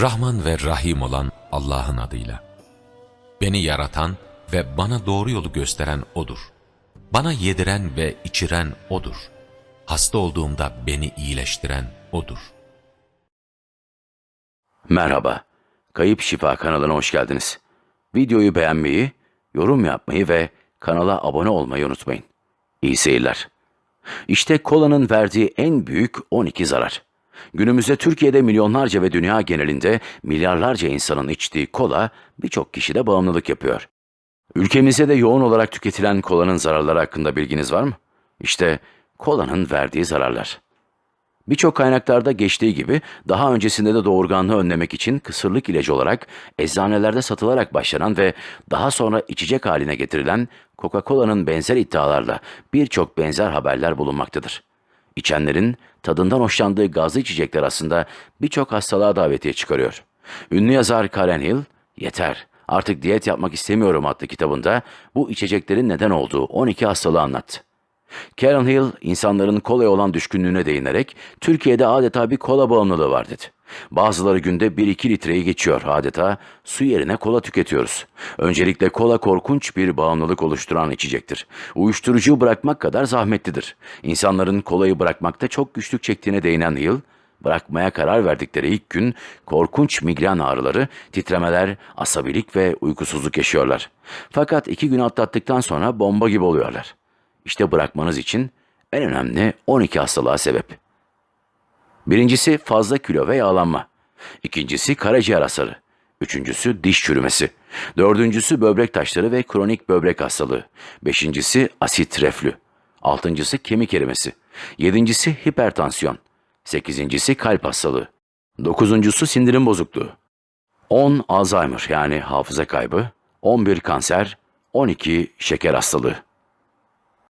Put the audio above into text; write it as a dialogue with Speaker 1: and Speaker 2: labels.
Speaker 1: Rahman ve Rahim olan Allah'ın adıyla. Beni yaratan ve bana doğru yolu gösteren O'dur. Bana yediren ve içiren O'dur. Hasta olduğumda beni iyileştiren O'dur.
Speaker 2: Merhaba, Kayıp Şifa kanalına hoş geldiniz. Videoyu beğenmeyi, yorum yapmayı ve kanala abone olmayı unutmayın. İyi seyirler. İşte kolanın verdiği en büyük 12 zarar. Günümüzde Türkiye'de milyonlarca ve dünya genelinde milyarlarca insanın içtiği kola birçok kişide bağımlılık yapıyor. Ülkemizde de yoğun olarak tüketilen kolanın zararları hakkında bilginiz var mı? İşte kolanın verdiği zararlar. Birçok kaynaklarda geçtiği gibi daha öncesinde de doğurganlığı önlemek için kısırlık ilacı olarak eczanelerde satılarak başlanan ve daha sonra içecek haline getirilen Coca-Cola'nın benzer iddialarla birçok benzer haberler bulunmaktadır. İçenlerin tadından hoşlandığı gazlı içecekler aslında birçok hastalığa davetiye çıkarıyor. Ünlü yazar Karen Hill, Yeter, artık diyet yapmak istemiyorum adlı kitabında bu içeceklerin neden olduğu 12 hastalığı anlattı. Karen Hill, insanların kolaya olan düşkünlüğüne değinerek Türkiye'de adeta bir kola bağımlılığı var dedi. Bazıları günde 1-2 litreyi geçiyor adeta su yerine kola tüketiyoruz. Öncelikle kola korkunç bir bağımlılık oluşturan içecektir. Uyuşturucuyu bırakmak kadar zahmetlidir. İnsanların kolayı bırakmakta çok güçlük çektiğine değinen Hill, bırakmaya karar verdikleri ilk gün korkunç migren ağrıları, titremeler, asabilik ve uykusuzluk yaşıyorlar. Fakat iki gün atlattıktan sonra bomba gibi oluyorlar. İşte bırakmanız için en önemli 12 hastalığa sebep. Birincisi fazla kilo ve yağlanma. İkincisi karaciğer hasarı. Üçüncüsü diş çürümesi. Dördüncüsü böbrek taşları ve kronik böbrek hastalığı. Beşincisi asit reflü. Altıncısı kemik erimesi. Yedincisi hipertansiyon. Sekizincisi kalp hastalığı. Dokuzuncusu sindirim bozukluğu. 10 Alzheimer yani hafıza kaybı. 11 kanser. 12 şeker hastalığı.